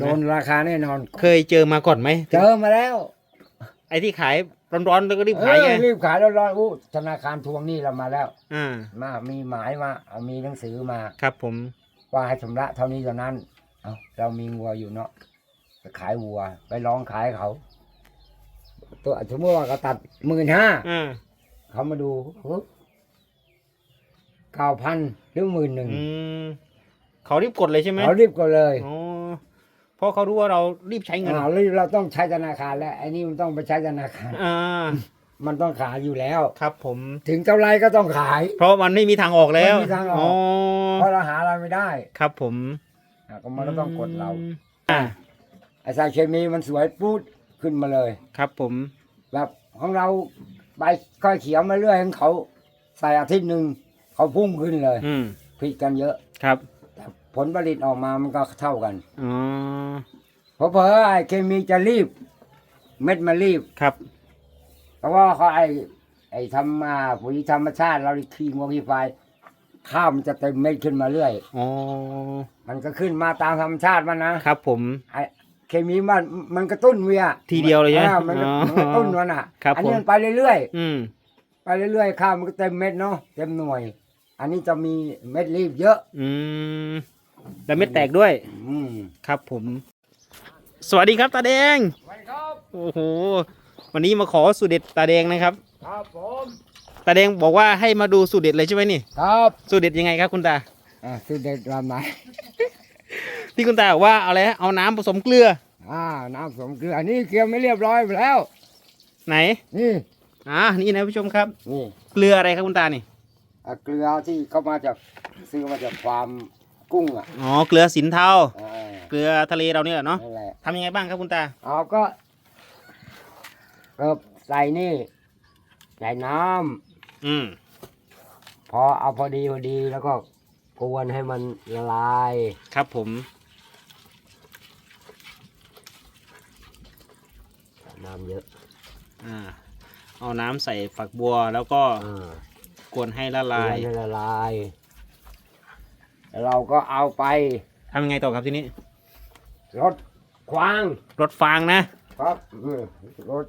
โดนะนราคาแน่นอน เคยเจอมาก่อนไหมเจอมาแล้วไอ้ที่ขายร้อนๆแล้วก็รีบขายไงเออรีบขายแล้วร้อนอู้ธนาคารทวงหนี้เรามาแล้ว อ่า มามีหมายมาเอามีหนังสือมา ครับผม ว่าให้ชำระเท่านี้เท่านั้น เอาเรามีวัวอยู่เนาะไปขายวัว ไปร้องขายเขา ตัวสมมติว่าเขาตัดหมื่นห้าอ่า เขามาดูเก้าพันหรือหมื่นหนึ่งอืมเขารีบกดเลยใช่ไหมเขารีบก็เลย อ๋อ เพราะเขารู้ว่าเรารีบใช้เงินอ้าวแล้วเราต้องใช้ธนาคารแล้วไอ้นี่มันต้องไปใช้ธนาคาร อ่ามันต้องขายอยู่แล้ว ครับ ผมถึงเท่าไรก็ต้องขาย เพราะมันไม่มีทางออกแล้วไม่มีทางออก เพราะเราหาอะไรไม่ได้ครับ ผมอะก็มันก็ต้องกดเราอ่าไอ้สารเคมีมันสวยปูดขึ้นมาเลย ครับผมแบบของเราใบค่อยเขียวมาเรื่อยของเขาใส่อาทิตย์หนึ่งเขาพุ่งขึ้นเลยอืมผิดกันเยอะ ครับแต่ ผลผลิตออกมามันก็เท่ากันอ๋อเพราะเพอไอ้เคมีจะรีบ เม็ดมารีบ ครับ เพราะว่าเขาไอ้ไอ้ทำมาปุ๋ยธรรมชาติเราขี้งวขี้ไฟข้าวมันจะเต็มเม็ดขึ้นมาเรื่อย อ๋อ มันก็ขึ้นมาตามธรรมชาติมันนะครับผม ไอ้เคมีมันมันกระตุ้นเวียทีเดียวเลยใช่ไหมอ่ามันก็อ๋อมันกระตุ้นมันอะครับอันี้ผม มันไปเรื่อยๆอืมไปเรื่อยๆข้าวมันก็เต็มเม็ดเนาะเต็มหน่วย อันนี้จะมีเม็ดรีบเยอะ อืม แล้วเม็ดแตกด้วย อืมครับผม สวัสดีครับตาแดงไปครับโอ้โห วันนี้มาขอสูตรเด็ดตาแดงนะครับ ครับผมตาแดงบอกว่าให้มาดูสูตรเด็ดเลยใช่ไหมนี่ ครับสูตรเด็ดยังไงครับคุณตา อ่าสุดเด็ดรามไหนที่คุณตาบอกว่าเอาอะไรฮะเอาน้ำผสมเกลือ อ่าน้ำสมเกลืออันนี้เกลือไม่เรียบร้อยไปแล้ว ไหน นี่อ่า นี่นะผู้ชมครับ นี่เกลืออะไรครับคุณตานี่ อะเกลือที่เขามาจากซื้อมาจากฟาร์ม กุ้งอะอ๋อเกลือสินเทาอ่าเกลือทะเลเราเนี่ยเนาะนั่นแหละทำยังไงบ้างครับคุณตาเอาก็เออใส่นี่ใส่น้อืมำพอเอาพอดีพอดีแล้วก็กวนให้มันละลายครับผมน้ำเยอะอ่าเอาน้ำใส่ฝักบัวแล้วก็อ่ากวนให้ละลายให้ละลายแล้ว เราก็เอาไปทำยังไงต่อครับทีนี้รดควางรดฟางนะครับเออรด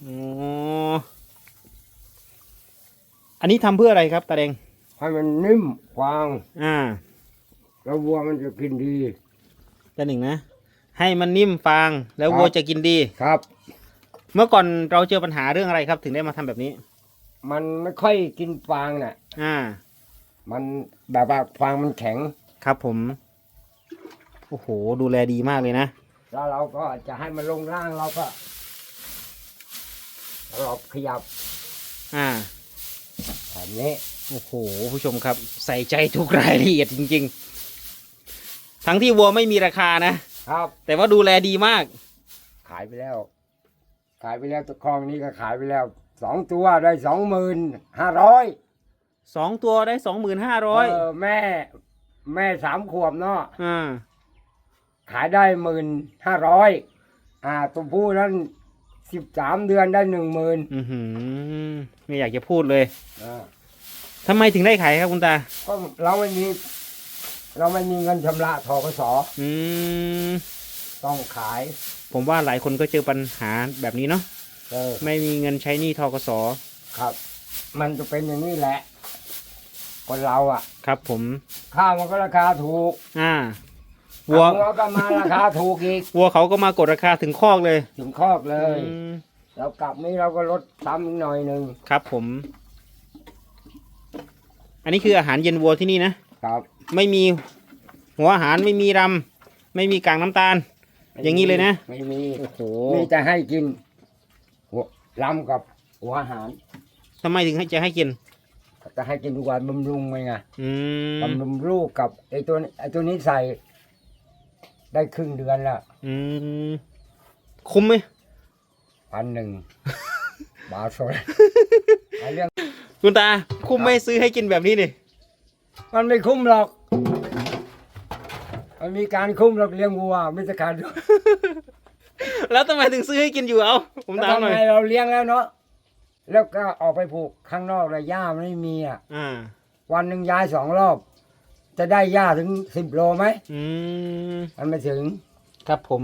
โอ้อันนี้ทำเพื่ออะไรครับตาแดงให้มันนิ่มควาง อ่าแล้ววัวมันจะกินดีตัวหนึ่งนะ ให้มันนิ่มฟางแล้วครับวัวจะกินดี ครับ เมื่อก่อนเราเจอปัญหาเรื่องอะไรครับ ถึงได้มาทำแบบนี้ มันไม่ค่อยกินฟางน่ะ อ่า มันแบบว่าฟางมันแข็ง ครับผม โอ้โห ดูแลดีมากเลยนะ แล้วเราก็จะให้มันลงล่างเราก็เราขยับอ่า แบบนี้โอ้โห ผู้ชมครับ ใส่ใจทุกรายละเอียดจริง ๆ ทั้งที่วัวไม่มีราคานะ ครับ แต่ว่าดูแลดีมาก ขายไปแล้ว ขายไปแล้วตัวคลองนี้ก็ขายไปแล้วสองตัวได้สองหมื่นห้าร้อย สองตัวได้สองหมื่นห้าร้อยเออแม่ แม่สามขวบเนาะอ่าขายได้หมื่นห้าร้อยอ่าตัวผู้นั้นสิบสามเดือนได้หนึ่งหมื่นอือหือไม่อยากจะพูดเลยอ่าทำไมถึงได้ขายครับคุณตา ก็เราไม่มี เราไม่มีเงินชำระทกสอืม ต้องขาย ผมว่าหลายคนก็เจอปัญหาแบบนี้เนาะ เออ ไม่มีเงินใช้หนี้ทกสครับ มันจะเป็นอย่างนี้แหละ คนเราอะ ครับผม ข้าวมันก็ราคาถูกอ่าวัวหัวก็มาราคาถูกอีกวัวเขาก็มากดราคาถึงคอกเลย ถึงคอกเลย อืมแล้วกลับนี้เราก็ลดซ้ำอีกหน่อยหนึ่งครับผม อันนี้คืออาหารเย็นวัวที่นี่นะ ครับ ไม่มีหัวอาหารไม่มีรำไม่มีกากน้ำตาล อย่างนี้เลยนะ ไม่มี โอ้โห มีแต่ให้กินหัวลำกับหัวอาหาร ทำไมถึงให้จะให้กิน จะให้กินทุกวันบำรุงไงไงอืมบำรุงลูกกับไอ้ตัวนี้ไอ้ตัวนี้ใส่ ได้ครึ่งเดือนละอืมคุ้มไหมพันหนึ่งบาทโซนไอ้เรื่องคุณตา คุ้มไหมซื้อให้กินแบบนี้นี่มันไม่คุ้มหรอก มันมีการคุ้มหรอกเลี้ยงวัวไม่จะขาดแล้วทำไมถึงซื้อให้กินอยู่เอาผมแล้วถามหน่ทำอยไงเราเลี้ยงแล้วเนาะ แล้วก็ออกไปผูกข้างนอกเลยหญ้ามันไม่มีอะอ่า วันหนึ่งย้ายสองรอบ จะได้หญ้าถึงสิบโลไหมอืม มันไม่ถึง ครับผม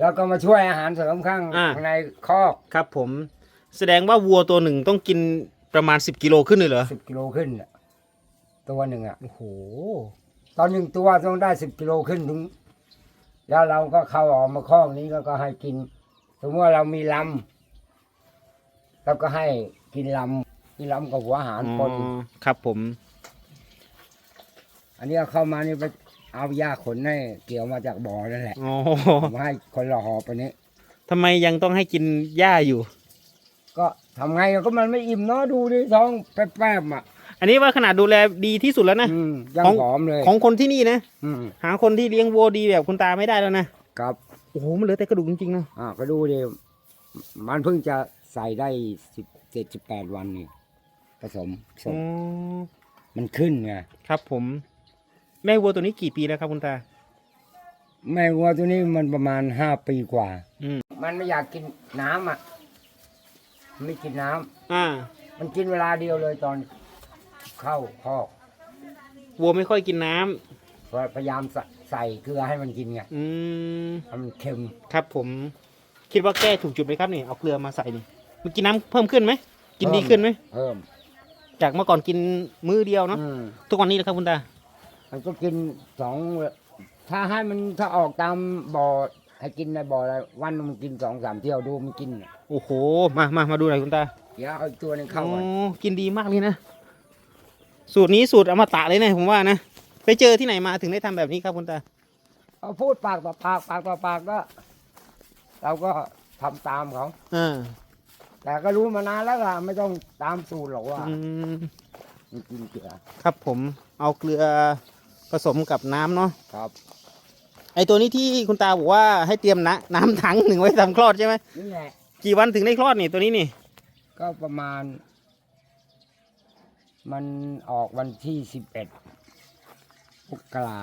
แล้วก็มาช่วยอาหารเสริมข้างอ่าข้างในคอกครับผม แสดงว่าวัวตัวหนึ่งต้องกินประมาณ 10 กิโลขึ้นเลยเหรอ สิบกิโลขึ้นน่ะตัวหนึ่งอะ โอ้โห ตอนหนึ่งตัวต้องได้สิบกิโลขึ้นถึง แล้วเราก็เข้าออกมาคอกนี้แล้วก็ให้กิน สมมติว่าเรามีลำเราก็ให้กินลำกินลำกับหัวอาหารอ๋ปนอครับผม อันนี้เอาเข้ามานี่ไปเอาหญ้าขนให้เกี่ยวมาจากบ่อนั่นแหละอ๋อมาให้คนละหอบไปนี้ ทำไมยังต้องให้กินหญ้าอยู่ ก็ทำไงก็มันไม่อิ่มเนาะดูดิท้องแป๊บๆอะอันนี้ว่าขนาดดูแลดีที่สุดแล้วนะ อืมยังของผอมเลยของคนที่นี่นะ อืมหาคนที่เลี้ยงวัวดีแบบคุณตาไม่ได้แล้วนะ ครับ โอ้โห มันเหลือแต่กระดูกจริงๆเนาะอ่าก็ดูดิมันเพิ่งจะ ใส่ได้สิบเจ็ดสิบแปดวันนี่ผสมสอ๋ดอมันขึ้นไงครับผม แม่วัวตัวนี้กี่ปีแล้วครับคุณตา แม่วัวตัวนี้มันประมาณห้าปีกว่า อืม มันไม่อยากกินน้ำอะมันไม่กินน้ำอ่า มันกินเวลาเดียวเลยตอนเข้าคอกวัวไม่ค่อยกินน้ำพยายามใส่ใส่เกลือให้มันกินไงอืม ให้มันเค็ม ครับผม คิดว่าแก้ถูกจุดไหมครับนี่ เอาเกลือมาใส่นี่ มันกินน้ำเพิ่มขึ้นไหม กินดีขึ้นไหม เพิ่มจากเมื่อก่อนกินมื้อเดียวเนาะ อืมทุกวันนี้นะครับคุณตา มันก็กินสองถ้าให้มันถ้าออกตามบ่อให้กินในบ่ออะไรวันหนึ่งมันกินสองสามเที่ยวดูมันกินน่ะโอ้โห มามามาดูหน่อยคุณตาเดี๋ยวเอาอีกตัวหนึงเข้าก่อนอ๋อกินดีมากเลยนะ สูตรนี้สูตรอมตะเลยนะผมว่านะ ไปเจอที่ไหนมาถึงได้ทำแบบนี้ครับคุณตา เอาพูดปากต่อปากปากต่อปากก็ เราก็ทำตามเขา อ่า แต่ก็รู้มานานแล้วล่ะไม่ต้องตามสูตรหรอกว่าอืมมันกินเกลือครับผมเอาเกลือผสมกับน้ำเนาะครับไอตัวนี้ที่คุณตาบอกว่าให้เตรียมน้ำน้ำถังหนึ่งไว้ทำคลอดใช่ไหมนี่แหละกี่วันถึงได้คลอดนี่ตัวนี้นี่ก็ประมาณ มันออกวันที่สิบเอ็ดมกรา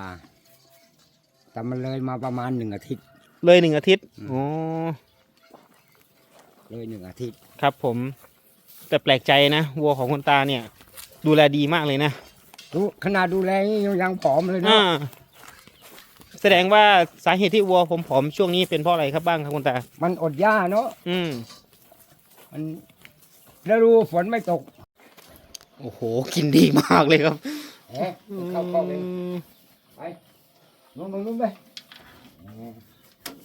แต่มันเลยมาประมาณหนึ่งอาทิตย์ เลยหนึ่งอาทิตย์อืมอ๋อ เลยหนึ่งอาทิตย์ครับผม แต่แปลกใจนะวัวของคุณตาเนี่ย ดูแลดีมากเลยนะดูขนาดดูแลนี่ยังผอมเลยนะอ่าแสดงว่าสาเหตุที่วัวผมผอมช่วงนี้เป็นเพราะอะไรครับบ้างครับคุณตา มันอดหญ้าเนาะอืม มันแล้วรู้ฝนไม่ตกโอ้โห กินดีมากเลยครับเอ๊ะเข้าเข้าไปไปนู้นนู้นนู้นไป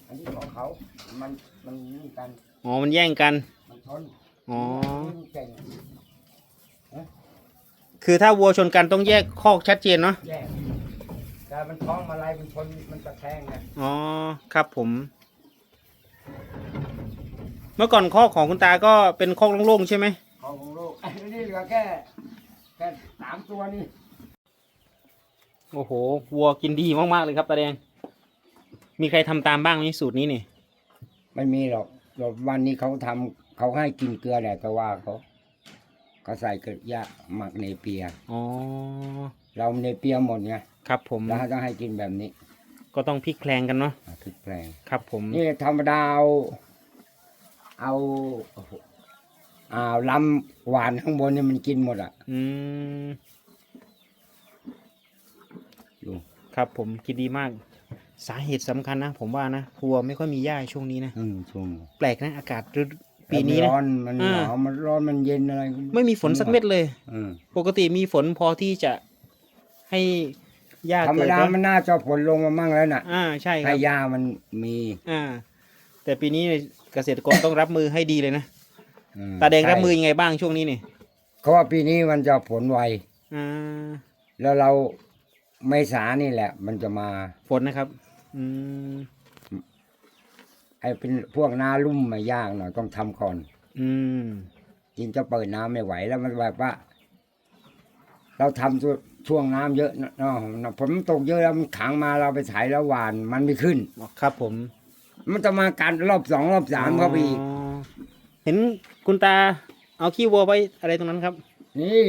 อันนี้ของเขา มันมันนี่กัน อ๋อ มันแย่งกัน มันชนอ๋อ มันเก่งคือถ้าวัวชนกันต้องแยกคอกชัดเจนเนาะ แย่แต่มันท้องมาลายมันชนมันตะแคงไงอ๋อ ครับผม เมื่อก่อนคอกของคุณตาก็เป็นคอกโล่งๆใช่ไหม ของของลูกไอ้นี่เหลือแค่แค่สามตัวนี่โอ้โห วัวกินดีมากๆเลยครับตาแดง มีใครทำตามบ้างไหมสูตรนี้นี่ ไม่มีหรอกหรอก วันนี้เขาทำเขาให้กินเกลือแหละแต่ว่าเขาเขาใส่เกลือยาหมักเนเปีย อ๋อ เราเนเปียหมดไงครับผมแล้วต้องให้กินแบบนี้ ก็ต้องพลิกแพลงกันเนาะอะพริกแปลงครับผมนี่ธรรมดาเอาเอาเอาลำหวานข้างบนนี่มันกินหมดอะ อืมดูครับผมคิดดีมาก สาเหตุสำคัญนะ ผมว่านะวัวไม่ค่อยมีหญ้าช่วงนี้นะอืมชุ่มแปลกนะอากาศฤดูปีนี้มันะ ร้อนมันหอ่า นาวมันร้อนมันเย็นอะไรไม่มีฝนสักเม็ดเลย อืมปกติมีฝนพอที่จะให้หญ้าธรรมเกิดดาเนอะมันน่าจะฝนลงมามั่งแล้วน่ะอ่าใช่คถ้ารับหญ้ามันมีอ่า แต่ปีนี้เกษตรกรต้องรับมือให้ดีเลยนะอืมตาแดงรับมือใช่ยังไงบ้างช่วงนี้นี่เขาว่าปีนี้มันจะผลไว อ่าแล้วเราเมษานี่แหละ มันจะมาฝนนะครับ อืมไอ้เป็นพวกนาลุ่มมายากหน่อยต้องทำก่อน อืมจริงจะเปิดน้ำไม่ไหวแล้วมันแบบว่า เราทำช่วช่วงน้ำเยอะเนาะฝนมันตกเยอะแล้วมันขังมาเราไปไถแล้วหวานมันไม่ขึ้น ครับผมมันจะมาการรอบสองรอบสามเข้าไปอีก อ๋อเห็นคุณตาเอาขี้วัวไว้อะไรตรงนั้นครับ นี่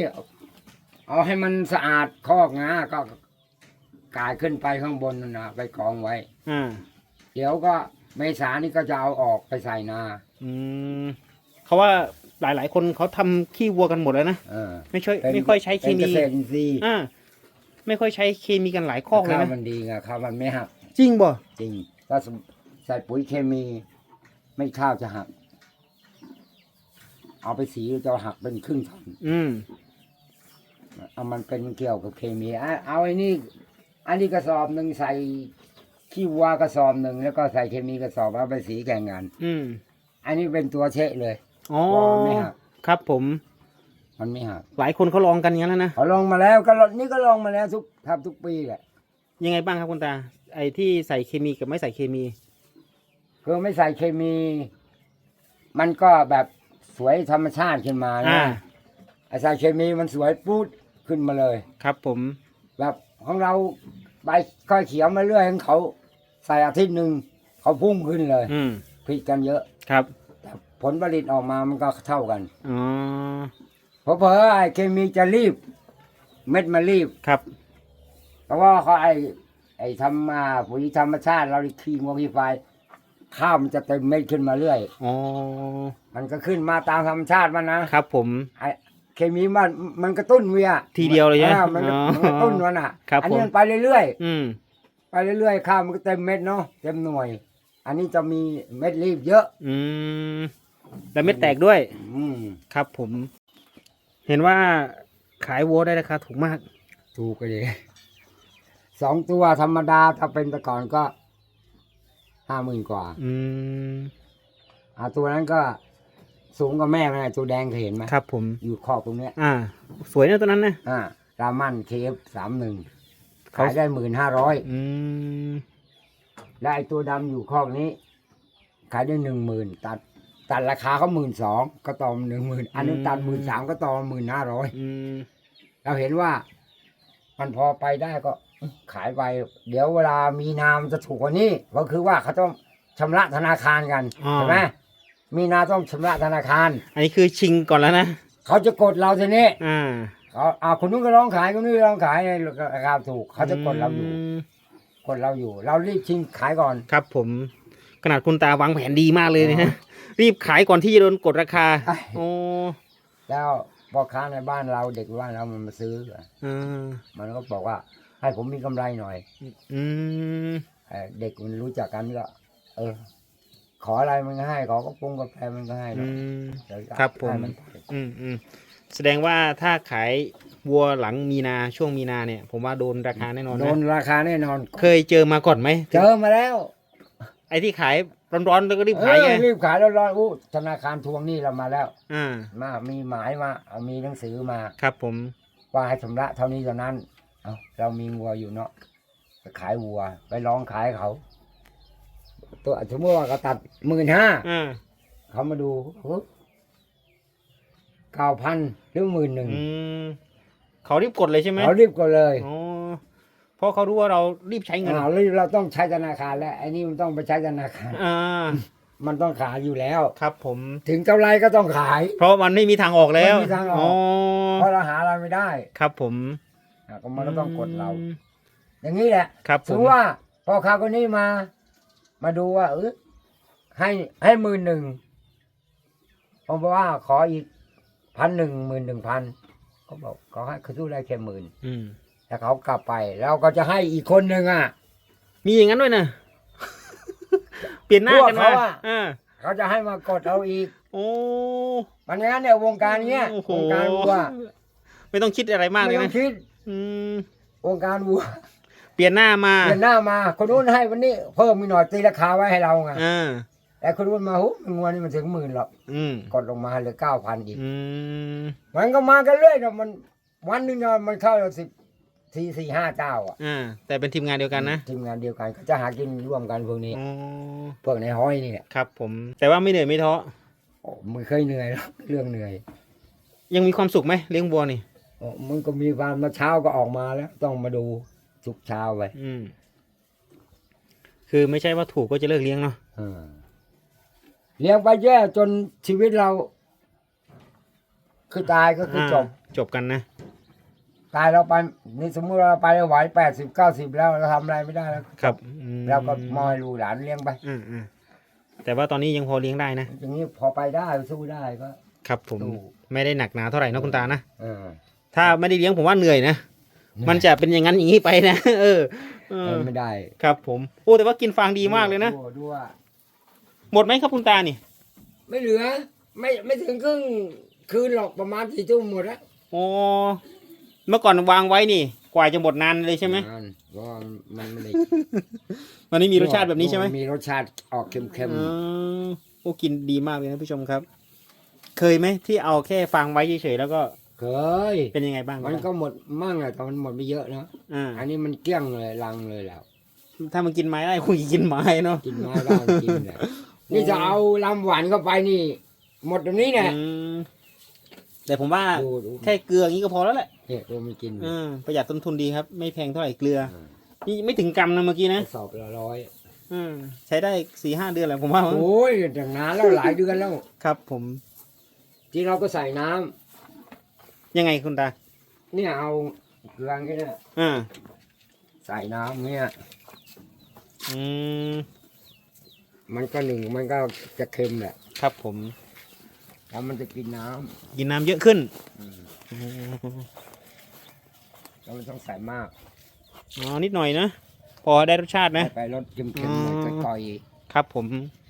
เอาให้มันสะอาดคอกนะก็ กายขึ้นไปข้างบนนั่นนะไปกองไว้ อ่า เดี๋ยวก็เมษานี่ก็จะเอาออกไปใส่นา อืมเขาว่าหลาย ๆ คนเขาทำขี้วัวกันหมดแล้วนะ เออไม่ช่วยเป็นไม่ค่อยใช้เคเป็นมีเกษตรอินทรีย์อ่า ไม่ค่อยใช้เคมีกันหลายคอกเลยข้าวนะ มันดีไงข้าวมันไม่หักจริงบ่ จริง ถ้าสมใส่ปุ๋ยเคมี ไม่ข้าวจะหัก เอาไปสีจะหักเป็นครึ่งท่อนอืม เอามันเป็นเกี่ยวกับเคมีอะเอาไอ้นี่ อันนี้กระสอบหนึ่งใส่ขี้วัวกระสอบหนึ่งแล้วก็ใส่เคมีกระสอบเอาไปสีแข่งกันอืมอันนี้เป็นตัวเชะเลยอ๋อว่ามันไม่หักครับผม มันไม่หักหลายคนเขาลองกันอย่างนั้นแล้วนะ เขาลองมาแล้วก็ลองนี่ก็ลองมาแล้วทุกทำทุกปีแหละยังไงบ้างครับคุณตา ไอ้ที่ใส่เคมีกับไม่ใส่เคมี คือไม่ใส่เคมี มันก็แบบสวยธรรมชาติขึ้นมาอ่า นะไอ้ใส่เคมีมันสวยปูดขึ้นมาเลย ครับผม แบบ ของเราใบค่อยเขียวมาเรื่อยของเขาใส่อาทิตย์หนึ่งเขาพุ่งขึ้นเลยอืมผิดกันเยอะครับแต่ผลผลิตออกมามันก็เท่ากันอ๋อเพราะเพอไอ้เคมีจะรีบ เม็ดมารีบ ครับ เพราะว่าเขาไอ้ไอ้ทำมาปุ๋ยธรรมชาติเราขี้งวขี้ไฟข้าวมันจะเต็มเม็ดขึ้นมาเรื่อย อ๋อมันก็ขึ้นมาตามธรรมชาติมันนะครับผม ไอ้ เคมีมันมันกระตุ้นเวียทีเดียวเลยใช่ไหมอ่ามันก็อ๋อมันกระตุ้นมันอะครับอันี้ผม มันไปเรื่อยอืม ๆไปเรื่อยๆข้าวมันก็เต็มเม็ดเนาะเต็มหน่วย อันนี้จะมีเม็ดรีบเยอะ อืมแล้วเม็ดแตกด้วย อืมครับผม เห็นว่าขายวัวได้ราคาถูกมาก ถูกเลยสองตัวธรรมดาถ้าเป็นแต่ก่อนก็ห้าหมื่นกว่าอืม อ่าตัวนั้นก็ สูงกว่าแม่มันนะตัวแดงเคยเห็นไหมครับผม อยู่ขอบตรงเนี้ยอ่า สวยนะตัวนั้นนะ อ่ารามันเคฟสามหนึ่งเขา ขายได้หมื่นห้าร้อยอืม และไอตัวดำอยู่คอกนี้ ขายได้หนึ่งหมื่นตัดตัดราคาเขาหมื่นสองก็ต่อหนึ่งหมื่นอันนี้ตัดหมื่นสามก็ต่อหมื่นห้าร้อยอืม เราเห็นว่า มันพอไปได้ก็ขายไป เดี๋ยวเวลามีนามนจะถูกกว่านี้ก็คือว่าเขาต้องชำระธนาคารกันอ่า ใช่ไหม มีนาต้องชำระธนาคาร อันนี้คือชิงก่อนแล้วนะ เขาจะกดเราทีนี้อ่าเขาเอาคนนู้นก็ร้องขายคนนี้ก็ร้องขายในราคาถูก เขาจะกดเราอยู่มกดเราอยู่ เรารีบชิงขายก่อนครับผม ขนาดคุณตาวางแผนดีมากเลยนะฮะ รีบขายก่อนที่จะโดนกดราคาใช่โอ้แล้วพ่อค้าในบ้านเราเด็กบ้านเรามันมาซื้ออ่ามันก็บอกว่า ให้ผมมีกำไรหน่อย อืมเอ่อเด็กมันรู้จักกันก็ เออ ขออะไรมันก็ให้ขอกระปุงกาแฟมันก็ให้อืเนาะมเดี๋ยวจะครับผม ให้นไปอืมอืมแสดงว่าถ้าขายวัวหลังมีนาช่วงมีนาเนี่ย ผมว่าโดนราคาแน่นอนโดนะนราคาแน่นอน เคยเจอมาก่อนไหมเจอมาแล้วไอ้ที่ขายร้อนๆแล้วก็รีบเอขายอไงรีบขายแล้วร้อนอู้ธนาคารทวงหนี้เรามาแล้ว อ่า มามีหมายมาเอามีหนังสือมา ครับผม ว่าให้ชำระเท่านี้เท่านั้น เอาเรามีวัวอยู่เนาะไปขายวัว ไปลองขายเขา ตัวสมมติว่าเขาตัดหมื่นห้าอ่าเขามาดูเก้าพันหรือหมื่นหนึ่งอืมเขารีบกดเลยใช่ไหมเขารีบก็เลยอ๋อเพราะเขารู้ว่าเรารีบใช้เงินอ่าแล้วเราต้องใช้ธนาคารแล้วไอ้นี่มันต้องไปใช้ธนาคาร อ่า มันต้องขายอยู่แล้ว ครับผม ถึงเท่าไรก็ต้องขาย เพราะมันไม่มีทางออกแล้วไม่มีทางออก เพราะเราหาอะไรไม่ได้ครับผมอะก็มันก็ต้องกดเราอืมอย่างนี้แหละครับผถืมอว่าพอค้าคนนี้มา มาดูว่าเออให้ให้หมื่นหนึ่งผมบอกว่าขออีกพันหนึ่งหมื่นหนึ่งพันเขาบอกเขาให้เขาสู้ได้แค่หมื่นอืมแต่เขากลับไป แล้วก็จะให้อีกคนหนึ่งอะ มีอย่างนั้นด้วยนะเปลี่ยนหน้ากันพวกมาเขาอะอ่าเขาจะให้มากดเราอีก โอ้มันงั้นเนี่ยวงการเนี้ยโอ้โหวงการวัวไม่ต้องคิดอะไรมากเลไม่ยต้อนะงคิดอืมวงการวัวเป ลี่ยนหน้ามาเปลี่ยนหน้ามา คนนู้นให้วันนี้เพิ่มมีหน่อยตีราคาไว้ให้เราไงอ่าแต่คนนู้นมาหูมันงัวนี่มันถึงหมื่นหรอกอืมกดลงมาเหลือเก้าพันอีกอืมมันก็มากันเรื่อยนะมัน วันหนึงนะมันเข้าสิบสี่สี่ห้าเจ้าอะอ่าแต่เป็นทีมงานเดียวกันนะทีมงานเดียวกันก็จะหากินร่วมกันพวกนี้อ๋อพวกในห้อยนี่แหละครับ ผม แต่ว่าไม่เหนื่อยไม่ท้อโอ้มึงเคยเหนื่อยหรอกเรื่องเหนื่อยยังมีความสุขไหมเลี้ยงวัวนี่ โอ้มึงก็มีความมาเช้าก็ออกมาแล้ว ต้องมาดู ทุกเช้าไปอืม คือไม่ใช่ว่าถูกก็จะเลิกเลี้ยงเนาะเออเลี้ยงไปแย่จนชีวิตเรา คือตายก็คือจบาจบกันนะ ตายเราไปนี่สมมติเราไปเราไหวแปดสิบเก้าสิบแล้วเราทำอะไรไม่ได้แล้วครับอืมเราก็มอยลูกหลานเลี้ยงไป อ่าอ่าแต่ว่าตอนนี้ยังพอเลี้ยงได้นะ อย่างนี้พอไปได้สู้ได้ก็ ครับผม สู้ ไม่ได้หนักหนาเท่าไหร่นะคุณตานะ เออถ้าไม่ได้เลี้ยงผมว่าเหนื่อยนะ มันจะเป็นอย่างนั้นอย่างนี้ไปนะ เออเออ ไม่ได้ครับ ผมโอ้แต่ว่ากินฟางดีมากเลยนะดูดูว่าหมดไหมครับคุณตานี่ไม่เหลือ ไม่ไม่ถึงครึ่งคืนหรอกประมาณสี่ทุ่มหมดแล้วโอ้เมื่อก่อนวางไว้นี่ กว่าจะหมดนานเลยใช่ไหมนานเพราะว่ามันไม่ได้มันไม่มีรสชาติแบบนี้ใช่ไหมมีรสชาติออกเค็มอ๋อโอ้กินดีมากเลยนะผู้ชมครับ เคยไหมที่เอาแค่ฟางไว้เฉยๆแล้วก็ๆ เคย เป็นยังไงบ้างมันก็หมดมั่งอะแต่มันหมดไม่เยอะนะอ่าอันนี้มันเกลี้ยงเลยลังเลยแล้ว ถ้ามันกินไม้ได้คงจะกินไม้เนาะกินไม้บ้างกินเนี่ยนี่จะเอาลำหวานเข้าไปนี่ หมดตรงนี้เนี่ยอืมแต่ผมว่าดูดูแค่เกลืออย่างนี้ก็พอแล้วแหละเนี่ยดูมันกินอ่าประหยัดต้นทุนดีครับ ไม่แพงเท่าไหร่เกลือ นี่ไม่ถึงกรัมนะเมื่อกี้กนะระสอบละร้อยอืมใช้ได้สี่ห้าเดือนแหละผมว่า โอ้ยจากนานแล้วหลายเดือนแล้ว ครับ ผม ที่เราก็ใส่น้ำ ยังไงคุณตาเนี่ยเอาเกลือแค่เนี่ยอ่าใส่น้ำเนี่ยอืมมันก็หนึ่งมันก็จะเค็มแหละครับผม แล้วมันจะกินน้ำกินน้ำเยอะขึ้นแล้วมันต้องใส่มากอ๋อนิดหน่อยนะ พอได้รสชาตินะไปรสเค็มๆหน่อยอ๋อก่อยครับผมๆ